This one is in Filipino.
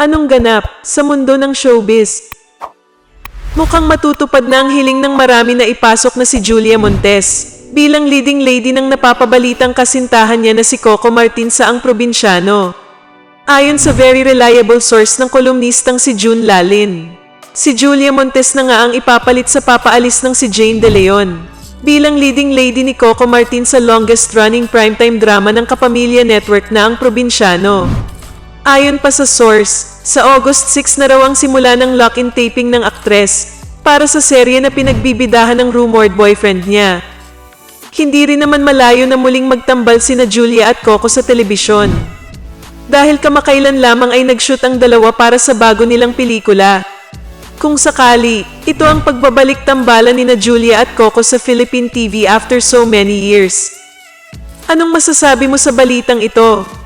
Anong ganap sa mundo ng showbiz? Mukhang matutupad na ang hiling ng marami na ipasok na si Julia Montes bilang leading lady ng napapabalitang kasintahan niya na si Coco Martin sa ang probinsyano. Ayon sa very reliable source ng kolumnistang si June Lalin, si Julia Montes na nga ang ipapalit sa papaalis ng si Jane De Leon bilang leading lady ni Coco Martin sa longest running primetime drama ng Kapamilya Network na ang probinsyano. Ayon pa sa source, sa August 6 na raw ang simula ng lock-in taping ng aktres para sa serye na pinagbibidahan ng rumored boyfriend niya. Hindi rin naman malayo na muling magtambal sina Julia at Coco sa telebisyon. Dahil kamakailan lamang ay nag-shoot ang dalawa para sa bago nilang pelikula. Kung sakali, ito ang pagbabalik tambalan ni na Julia at Coco sa Philippine TV after so many years. Anong masasabi mo sa balitang ito?